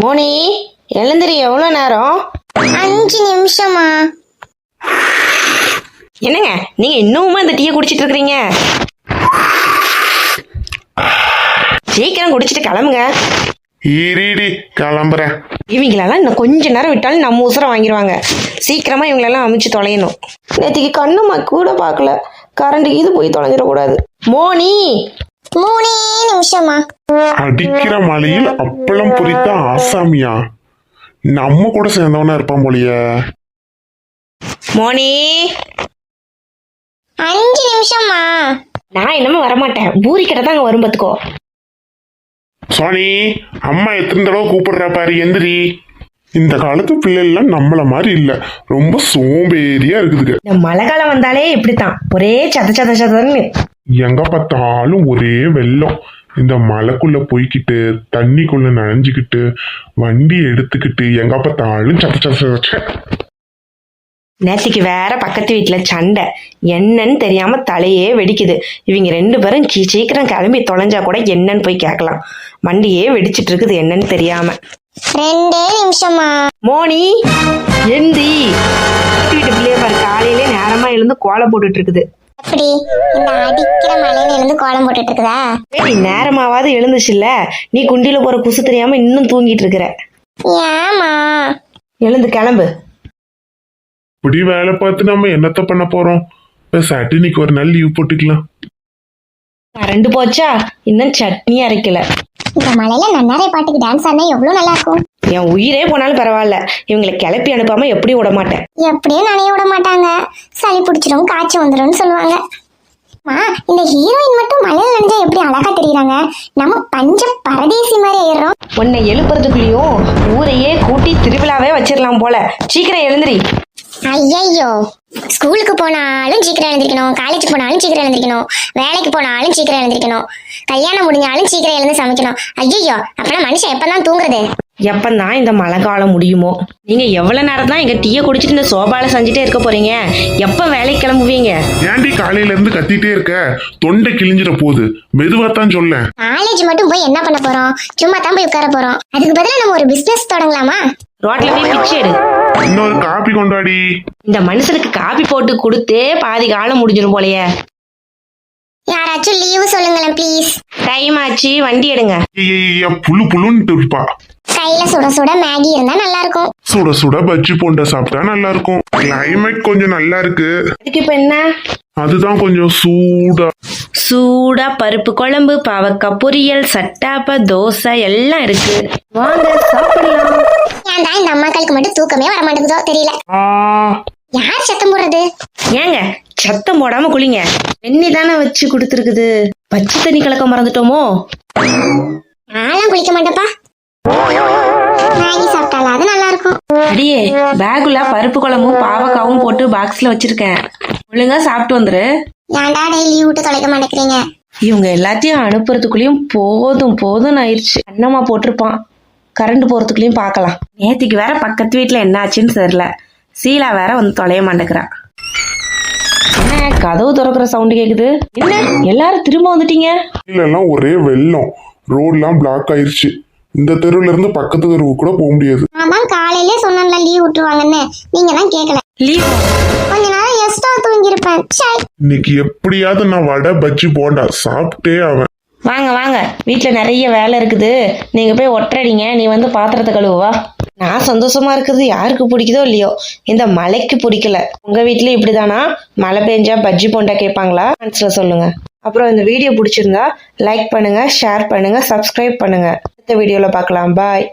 மோனி எழுந்திரி எவ்வளோ நேரம்? அஞ்சு நிமிஷமா? என்னங்க நீங்க இன்னுமா இந்த டீயை குடிச்சிட்டு இருக்கிறீங்க? சீக்கிரம் குடிச்சிட்டு கிளம்புங்க. ஈரிடி கிளம்புறேன். இவங்களெல்லாம் இன்னும் கொஞ்ச நேரம் விட்டாலும் நம்ம உசுரை வாங்கிடுவாங்க சீக்கிரமா இவங்களெல்லாம் அமைச்சு தொலையணும். நேற்றுக்கு கண்ணுமா கூட பார்க்கல. கரண்ட் இது போய் தொலைஞ்சிடக்கூடாது. மோனி மூணே நிமிஷமா? அடிக்கிற மழையில் அப்பளம் பொரித்த ஆசாமியா? நம்ம கூட சேர்ந்தவனா இருப்பான் போலியே. மோனி. அஞ்சு நிமிஷமா? நான் என்னமோ வரமாட்டேன். பூரி கிட்ட தான் அங்கே வரும் பார்த்துக்கோ சோனி அம்மா எத்தனை தடவை கூப்பிடுறா பாரு எந்திரி. இந்த காலத்து பிள்ளைகள்லாம் நம்மள மாதிரி இல்ல. ரொம்ப சோம்பேறியா இருக்குதுங்க. இந்த மழை காலம் வந்தாலே இப்படித்தான். ஒரே சத சத சதன்னு. எங்க பார்த்தாலும் ஒரே வெள்ளம். இந்த மலைக்குள்ள போய்க்கிட்டு தண்ணிக்குள்ள நனைஞ்சுக்கிட்டு வண்டி எடுத்துக்கிட்டு எங்க பார்த்தாலும் சத்த சத்த சத்த. நேத்திக்கு வேற பக்கத்து வீட்டில் சண்டை. என்னன்னு தெரியாம தலையே வெடிக்குது. இவங்க ரெண்டு பேரும் சீ- சீக்கிரம் கிளம்பி தொலைஞ்சா கூட என்னன்னு போய் கேட்கலாம். வண்டியே வெடிச்சிட்டு இருக்குது என்னன்னு தெரியாம. ரெண்டே நிமிஷமா மோனி எந்தி. வீட்டு பிள்ளைய பாரு காலையிலே நேரமா எழுந்து கோலம் போட்டுட்டு இருக்குது. எப்படி இந்த அடிக்கிற மழையில இருந்து கோலம் போட்டுட்டு இருக்குதா ஏய், நேரமாவது எழுந்துச்சுல்ல. நீ குண்டில போற குசு தெரியாம இன்னும் தூங்கிட்டு இருக்கிற. ஏமா எழுந்து கிளம்பு. இப்படி வேலை பார்த்து நம்ம என்னத்த பண்ண போறோம்? இன்னைக்கு ஒரு நாள் லீவ் போட்டுக்கலாம். ரெண்டு போச்சா? இன்னும் சட்னி அரைக்கல. இந்த மழையில நன்னாரே பாட்டுக்கு டான்ஸ் ஆடினா எவ்வளவு நல்லா இருக்கும்? என் உயிரே போனாலும் பரவாயில்ல. இவங்களை கிளப்பி அனுப்பாம எப்படி விட மாட்டேன். எப்படியும் நனைய விட மாட்டாங்க. சளி பிடிச்சிரும் காய்ச்சல் வந்துரும்னு சொல்லுவாங்க. மா இந்த ஹீரோயின் மட்டும் மழையில நனைஞ்சா எப்படி அழகா தெரியுறாங்க? நம்ம பஞ்ச பரதேசி மாதிரி ஆயிடுறோம். உன்னை எழுப்புறதுக்குள்ளேயும் ஊரையே கூட்டி திருவிழாவே வச்சிடலாம் போல. சீக்கிரம் எழுந்திரி. ஐயையோ. ஸ்கூலுக்கு போனாலும் சீக்கிரம் எழுந்திருக்கணும் காலேஜுக்கு போனாலும் சீக்கிரம் எழுந்திருக்கணும் வேலைக்கு போனாலும் சீக்கிரம் எழுந்திருக்கணும் கல்யாணம் முடிஞ்சாலும் சீக்கிரம் எழுந்து சமைக்கணும். ஐயையோ அப்பனா மனுஷன் எப்பதான் தூங்குறது? எப்பந்தான் இந்த மழை காலம் முடியுமோ? நீங்க எவ்வளவு நேரம் தான் எங்க டீயை குடிச்சிட்டு இந்த சோபால செஞ்சுட்டே இருக்க போறீங்க? எப்ப வேலைக்கு கிளம்புவீங்க? ஏன்டி காலையில இருந்து கத்திட்டே இருக்க? தொண்டை கிழிஞ்சிட போகுது. மெதுவா தான் சொல்லேன் காலேஜ் மட்டும் போய் என்ன பண்ண போறோம்? சும்மா தான் போய் உட்கார போறோம். அதுக்கு பதிலா நம்ம ஒரு பிசினஸ் தொடங்கலாமா? ரோட்ல போய் பிச்சை எடு. இன்னொரு காப்பி கொண்டாடி. இந்த மனுஷனுக்கு காபி போட்டு கொடுத்தே பாதி காலம் முடிஞ்சிடும் போலயே. யாராச்சும் லீவு சொல்லுங்களேன் ப்ளீஸ் டைம் ஆச்சு வண்டி எடுங்க. ஐயையைய, புழு புழுன்ட்டு இருப்பா. கையில சுட சுட மேகி இருந்தா நல்லா இருக்கும் சுட சுட பஜ்ஜி போண்டா சாப்பிட்டா நல்லா இருக்கும் கிளைமேட் கொஞ்சம் நல்லா இருக்கு. அதுக்கு இப்ப என்ன? அதுதான் கொஞ்சம் சூடா. சூடா பருப்பு குழம்பு பாவக்காய் பொரியல் சட்டாப்ப தோசை எல்லாம் இருக்கு. வாங்க சாப்பிடலாம். ஏன்டா இந்த அம்மாக்களுக்கு மட்டும் தூக்கமே வர மாட்டேங்குதோ தெரியல. யார் சத்தம் போடுறது? ஏங்க சத்தம் போடாம குளிங்க. வெண்ணி தானே வச்சு கொடுத்துருக்குது. பச்சை தண்ணி கலக்க மறந்துட்டோமோ? நான்லாம் குளிக்க மாட்டேப்பா மேகி சாப்பிட்டாலும் அது நல்லா இருக்கும் அடியே பேக்குல பருப்பு குழம்பும் பாவக்காவும் போட்டு பாக்ஸ்ல வச்சிருக்கேன். ஒழுங்கா சாப்பிட்டு வந்துரு. ஏன்டா டெய்லி விட்டு தொலைக்க மாட்டேங்கிறீங்க? இவங்க எல்லாத்தையும் அனுப்புறதுக்குள்ளேயும் போதும் போதும் ஆயிடுச்சு அண்ணம்மா போட்டிருப்பான். கரண்ட் போறதுக்குள்ளேயும் பார்க்கலாம். நேத்திக்கு வேற பக்கத்து வீட்டில் என்ன ஆச்சுன்னு தெரியல. சீலா வேற வந்து தொலைய மாட்டேங்கிறா. என்ன கதவு திறக்கிற சவுண்டு கேக்குது? என்ன எல்லாரும் திரும்ப வந்துட்டீங்க? எல்லாம் ஒரே வெள்ளம். ரோட்லாம் பிளாக் ஆயிருச்சு. இந்த தெருவுல இருந்து பக்கத்து தெருவுக்கு கூட போக முடியாது. தான் காலையிலே சொன்னேன்ல லீவ் விட்டுருவாங்கன்னு. நீங்க தான் கேட்கல லீவ் கொஞ்ச நேரம் எக்ஸ்ட்ரா சை இன்னைக்கு எப்படியாவது நான் வடை பஜ்ஜி போண்டா சாப்பிட்டே அவன் வாங்க வாங்க. வீட்டில் நிறைய வேலை இருக்குது. நீங்கள் போய் ஒற்றடிங்க. நீ வந்து பாத்திரத்தை கழுவுவா நான் சந்தோஷமா இருக்கிறது யாருக்கு பிடிக்குதோ இல்லையோ இந்த மலைக்கு பிடிக்கல. உங்கள் வீட்டில் இப்படிதானா? மழை பெஞ்சா பஜ்ஜி போண்டா கேட்பாங்களா? ஆன்சரில் சொல்லுங்க. அப்புறம் இந்த வீடியோ பிடிச்சிருந்தா லைக் பண்ணுங்க ஷேர் பண்ணுங்க சப்ஸ்கிரைப் பண்ணுங்க. அடுத்த வீடியோவில் பார்க்கலாம். பாய்